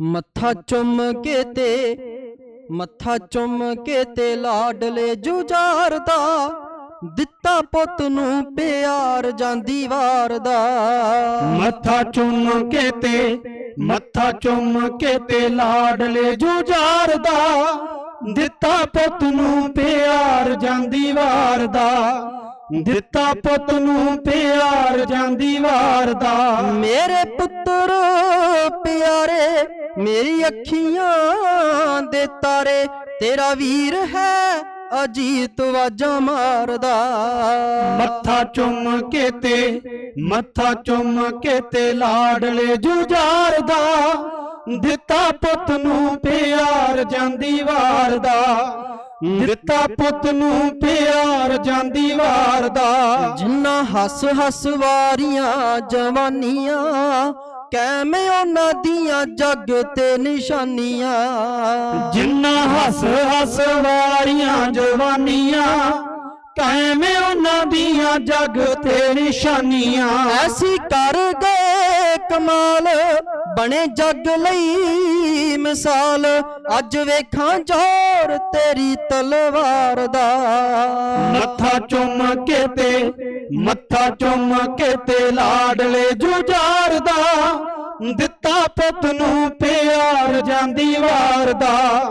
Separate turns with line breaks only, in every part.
ਮੱਥਾ ਚੁੰਮ ਕੇ ਤੇ, ਮੱਥਾ ਚੁੰਮ ਕੇ ਤੇ ਲਾਡਲੇ ਜੁਝਾਰਦਾ ਦਿੱਤਾ ਪੁੱਤ ਨੂੰ ਪਿਆਰ ਜਾਂਦੀ ਵਾਰ ਦਾ।
ਮੱਥਾ ਚੁੰਮ ਕੇ ਤੇ, ਮੱਥਾ ਚੁੰਮ ਕੇ ਤੇ ਲਾਡਲੇ ਜੁਝਾਰਦਾ ਦਿੱਤਾ ਪੁੱਤ ਨੂੰ ਪਿਆਰ ਜਾਂਦੀ ਵਾਰ ਦਾ। ਦਿੱਤਾ ਪੁੱਤ ਨੂੰ ਪਿਆਰ ਜਾਂਦੀ ਵਾਰ ਦਾ।
ਮੇਰੇ ਪੁੱਤਰ ਪਿਆਰੇ ਮੇਰੀ ਅੱਖੀਆਂ ਦੇ ਤਾਰੇ ਤੇਰਾ ਵੀਰ ਹੈ ਅਜੀਤ ਵਾਜਾਂ ਮਾਰਦਾ।
ਮੱਥਾ ਚੁੰਮ ਕੇ ਤੇ ਮੱਥਾ ਚੁੰਮ ਕੇ ਤੇ ਲਾਡਲੇ ਜੁਝਾਰਦਾ। ਦਿੱਤਾ ਪੁੱਤ ਨੂੰ ਪਿਆਰ ਜਾਂਦੀ ਵਾਰ ਦਾ। ਦਿੱਤਾ ਪੁੱਤ ਨੂੰ ਪਿਆਰ ਜਾਂਦੀ ਵਾਰ ਦਾ।
ਜਿੰਨਾ ਹੱਸ ਹੱਸ ਵਾਰੀਆਂ ਜਵਾਨੀਆਂ ਕੈਵੇਂ ਉਹਨਾਂ ਦੀਆਂ ਜੱਗ ਤੇ ਨਿਸ਼ਾਨੀਆਂ।
ਜਿੰਨਾ ਹੱਸ ਹੱਸ ਵਾਰੀਆਂ ਜਵਾਨੀਆਂ ਕਾਇਵੇਂ ਉਹਨਾਂ ਦੀਆਂ ਜੱਗ ਤੇ ਨਿਸ਼ਾਨੀਆਂ।
ਐਸੀ ਕਰ ਗਏ ਕਮਾਲ ਬਣੇ ਜੱਗ ਲਈ ਮਿਸਾਲ। ਅੱਜ ਵੇਖਾਂ ਜੋਰ ਤੇਰੀ ਤਲਵਾਰ ਦਾ।
ਮੱਥਾ ਚੁੰਮ ਕੇ ਤੇ ਮੱਥਾ ਚੁੰਮ ਕੇ ਤੇ ਲਾਡਲੇ ਜੁਝਾਰਦਾ ਦਿੱਤਾ ਪੁੱਤ ਨੂੰ ਪਿਆਰ ਜਾਂਦੀ ਵਾਰ ਦਾ।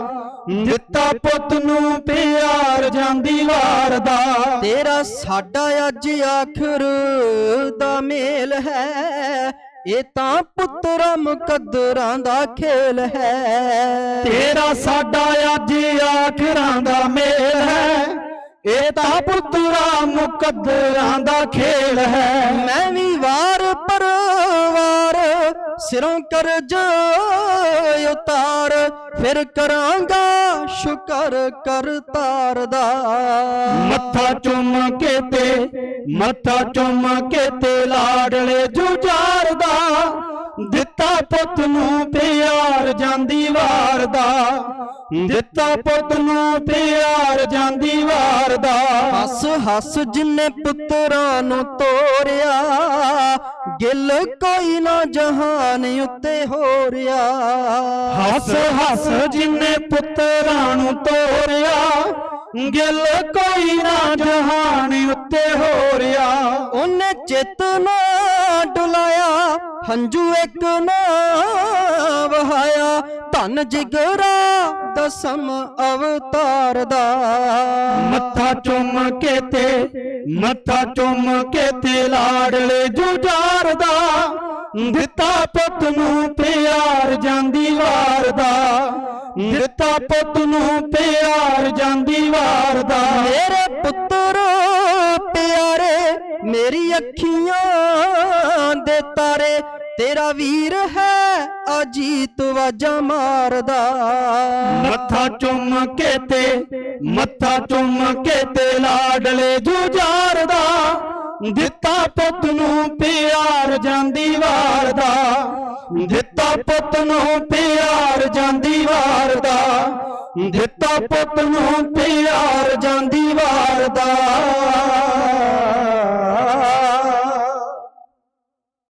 ਦਿੱਤਾ ਪੁੱਤ ਨੂੰ ਪਿਆਰ ਜਾਂਦੀ ਵਾਰ ਦਾ।
ਤੇਰਾ ਸਾਡਾ ਅੱਜ ਆਖਰ ਦਾ ਮੇਲ ਹੈ। ਇਹ ਤਾਂ ਪੁੱਤਰਾ ਮੁਕੱਦਰਾਂ ਦਾ ਖੇਲ ਹੈ।
ਤੇਰਾ ਸਾਡਾ ਅੱਜ ਆਖਰਾਂ ਦਾ ਮੇਲ ਹੈ। ਇਹ ਤਾਂ ਪੁੱਤਰਾ ਮੁਕੱਦਰਾਂ ਦਾ ਖੇਲ ਹੈ।
ਮੈਂ ਵੀ ਵਾਰ ਪਰਵਾਰ ਸਿਰੋਂ ਕਰਜ ਉਤਾਰ, ਫਿਰ ਕਰਾਂਗਾ ਸ਼ੁਕਰ ਕਰਤਾਰ ਦਾ।
ਮੱਥਾ ਚੁੰਮ ਕੇ ਤੇ, ਮੱਥਾ ਚੁੰਮ ਕੇ ਤੇ ਲਾਡਲੇ ਜੁਝਾਰਦਾ ਦਿੱਤਾ ਪੁੱਤ ਨੂੰ ਪਿਆਰ ਜਾਂਦੀ ਵਾਰ ਦਾ। ਦਿੱਤਾ ਪੁੱਤ ਨੂੰ ਪਿਆਰ ਜਾਂਦੀ ਵਾਰ ਦਾ।
ਹੱਸ ਹੱਸ ਜਿੰਨੇ ਪੁੱਤਰਾਂ ਨੂੰ ਤੋਰਿਆ ਗਿਲ ਕੋਈ ਨਾ ਜਹਾਨ ਉੱਤੇ ਹੋ ਰਿਹਾ
ਹੱਸ ਹੱਸ ਜਿੰਨੇ ਪੁੱਤਰਾਂ ਨੂੰ ਤੋਰਿਆ ਗਿਲ ਕੋਈ ਨਾ ਜਹਾਨ ਉੱਤੇ ਹੋ ਰਿਹਾ
ਉਹਨੇ ਚਿੱਤ ਨਾ ਡੁਲਾਇਆ ਹੰਝੂ ਇੱਕ ਨਾ ਵਹਾਇਆ ਧਨ ਜਿਗਰਾ ਦਸਮ ਅਵਤਾਰ ਦਾ।
ਮੱਥਾ ਚੁੰਮ ਕੇ ਤੇ ਮੱਥਾ ਚੁੰਮ ਕੇ ਤੇ ਲਾਡਲੇ ਜੁਝਾਰਦਾ ਦਿੱਤਾ ਪੁੱਤ ਨੂੰ ਪਿਆਰ ਜਾਂਦੀ ਵਾਰ ਦਾ। ਦਿੱਤਾ ਪੁੱਤ ਨੂੰ ਪਿਆਰ ਜਾਂਦੀ ਵਾਰ ਦਾ।
ਮੇਰੇ ਮੇਰੀ ਅੱਖੀਆਂ ਦੇ ਤਾਰੇ, ਤੇਰਾ ਵੀਰ ਹੈ, ਅਜੀਤ ਵਾਜਾਂ ਮਾਰਦਾ।
ਮੱਥਾ ਚੁੰਮ ਕੇ ਤੇ, ਮੱਥਾ ਚੁੰਮ ਕੇ ਤੇ ਲਾਡਲੇ ਜੁਝਾਰਦਾ ਦਿੱਤਾ ਪੁੱਤ ਨੂੰ ਪਿਆਰ ਜਾਂਦੀ ਵਾਰਦਾ। ਦਿੱਤਾ ਪੁੱਤ ਨੂੰ ਪਿਆਰ ਜਾਂਦੀ ਵਾਰਦਾ। ਦਿੱਤਾ ਪੁੱਤ ਨੂੰ ਪਿਆਰ ਜਾਂਦੀ ਵਾਰਦਾ।